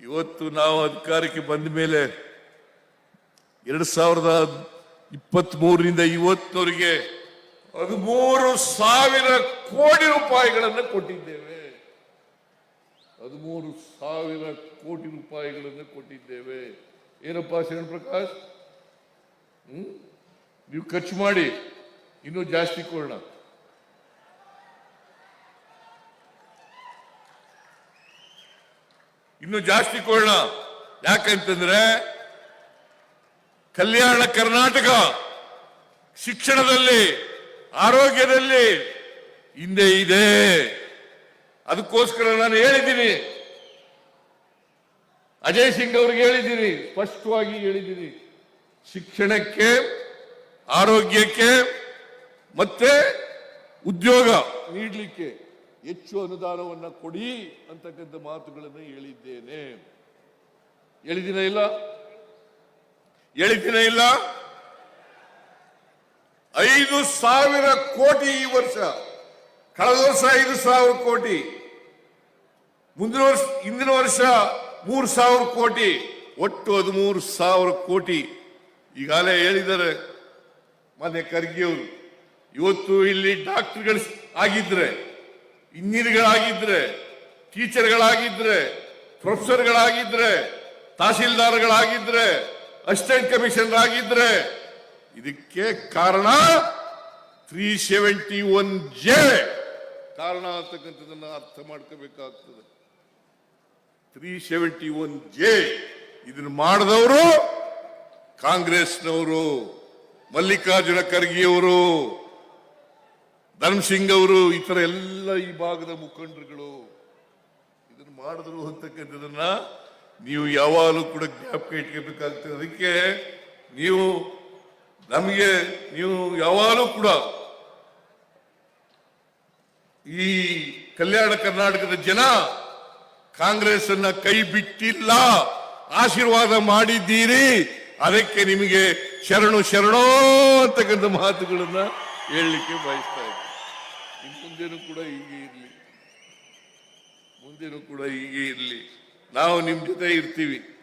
ಇವತ್ತು ನಾವು ಅಧಿಕಾರಕ್ಕೆ ಬಂದ ಮೇಲೆ ಎರಡ್ ಸಾವಿರದ ಇಪ್ಪತ್ತ್ ಮೂರರಿಂದ ಇವತ್ತಿನವರೆಗೆ ಹದಿಮೂರು ಸಾವಿರ ಕೋಟಿ ರೂಪಾಯಿಗಳನ್ನು ಕೊಟ್ಟಿದ್ದೇವೆ. ಹದಿಮೂರು ಸಾವಿರ ಕೋಟಿ ರೂಪಾಯಿಗಳನ್ನು ಕೊಟ್ಟಿದ್ದೇವೆ. ಏನಪ್ಪಾ ಶರಣ್ ಪ್ರಕಾಶ್? ಹ್ಮ್? ನೀವು ಖರ್ಚು ಮಾಡಿ, ಇನ್ನೂ ಜಾಸ್ತಿ ಕೊಡೋಣ. ಇನ್ನು ಜಾಸ್ತಿ ಕೊಡೋಣ. ಯಾಕಂತಂದ್ರೆ ಕಲ್ಯಾಣ ಕರ್ನಾಟಕ ಶಿಕ್ಷಣದಲ್ಲಿ, ಆರೋಗ್ಯದಲ್ಲಿ ಹಿಂದೆ ಇದೆ. ಅದಕ್ಕೋಸ್ಕರ ನಾನು ಹೇಳಿದ್ದೀನಿ. ಅಜಯ್ ಸಿಂಗ್ ಅವ್ರಿಗೆ ಹೇಳಿದ್ದೀನಿ. ಸ್ಪಷ್ಟವಾಗಿ ಹೇಳಿದ್ದೀನಿ. ಶಿಕ್ಷಣಕ್ಕೆ, ಆರೋಗ್ಯಕ್ಕೆ ಮತ್ತೆ ಉದ್ಯೋಗ ನೀಡಲಿಕ್ಕೆ. ಹೆಚ್ಚು ಅನುದಾನವನ್ನ ಕೊಡಿ ಅಂತಕ್ಕಂಥ ಮಾತುಗಳನ್ನು ಹೇಳಿದ್ದೇನೆ. ಹೇಳಿದಿನ ಇಲ್ಲ? ಹೇಳಿದಿನ ಇಲ್ಲ? ಐದು ಸಾವಿರ ಕೋಟಿ ಈ ವರ್ಷ. ಕಳೆದ ವರ್ಷ ಐದು ಸಾವಿರ ಕೋಟಿ. ಮುಂದಿನ ವರ್ಷ, ಹಿಂದಿನ ವರ್ಷ ಮೂರು ಸಾವಿರ ಕೋಟಿ. ಒಟ್ಟು ಹದಿಮೂರು ಸಾವಿರ ಕೋಟಿ. ಈಗಾಗಲೇ ಹೇಳಿದ್ದಾರೆ ಮನೆ ಖರ್ಗೆಯವರು ಇವತ್ತು ಇಲ್ಲಿ ಡಾಕ್ಟರ್ಗಳು ಆಗಿದ್ರೆ ಇಂಜಿನಿಯರ್ಗಳಾಗಿದ್ರೆ, ಟೀಚರ್ಗಳಾಗಿದ್ರೆ, ಪ್ರೊಫೆಸರ್ಗಳಾಗಿದ್ರೆ, ತಹಸೀಲ್ದಾರ್ಗಳಾಗಿದ್ರೆ, ಅಸಿಸ್ಟೆಂಟ್ ಕಮಿಷನರ್ ಆಗಿದ್ರೆ ಇದಕ್ಕೆ ಕಾರಣ ತ್ರೀ ಸೆವೆಂಟಿ ಒನ್ ಜೆ ಕಾರಣ ಅಂತಕ್ಕಂಥದ್ದನ್ನ ಅರ್ಥ ಮಾಡ್ಕೋಬೇಕಾಗ್ತದೆ. ತ್ರೀ ಸೆವೆಂಟಿ ಒನ್ ಜೆ ಇದನ್ನು ಮಾಡಿದವರು ಕಾಂಗ್ರೆಸ್ನವರು, ಮಲ್ಲಿಕಾರ್ಜುನ ಖರ್ಗೆಯವರು. ಧರ್ಮ್ ಸಿಂಗ್ ಅವರು ಈ ತರ ಎಲ್ಲ ಈ ಭಾಗದ ಮುಖಂಡರುಗಳು ಇದನ್ನು ಮಾಡಿದ್ರು ಅಂತಕ್ಕಂಥದನ್ನ ನೀವು ಯಾವಾಗಲೂ ಕೂಡ ಜ್ಞಾಪಕ ಇಟ್ಕೋಬೇಕಾಗ್ತದೆ. ಅದಕ್ಕೆ ನೀವು ನಮಗೆ ನೀವು ಯಾವಾಗಲೂ ಕೂಡ ಈ ಕಲ್ಯಾಣ ಕರ್ನಾಟಕದ ಜನ ಕಾಂಗ್ರೆಸ್ ಅನ್ನ ಕೈ ಬಿಟ್ಟಿಲ್ಲ, ಆಶೀರ್ವಾದ ಮಾಡಿದ್ದೀರಿ, ಅದಕ್ಕೆ ನಿಮಗೆ ಶರಣು ಶರಣೋ ಅಂತಕ್ಕಂಥ ಮಾತುಗಳನ್ನ ಹೇಳಲಿಕ್ಕೆ ಬಯಸ್ತಾ ಇದ್ದೀನಿ. ಮುಂದೇನು ಕೂಡ ಹೀಗೆ ಇರಲಿ. ಮುಂದೇನು ಕೂಡ ಹೀಗೆ ಇರಲಿ. ನಾವು ನಿಮ್ಮ ಜೊತೆ ಇರ್ತೀವಿ.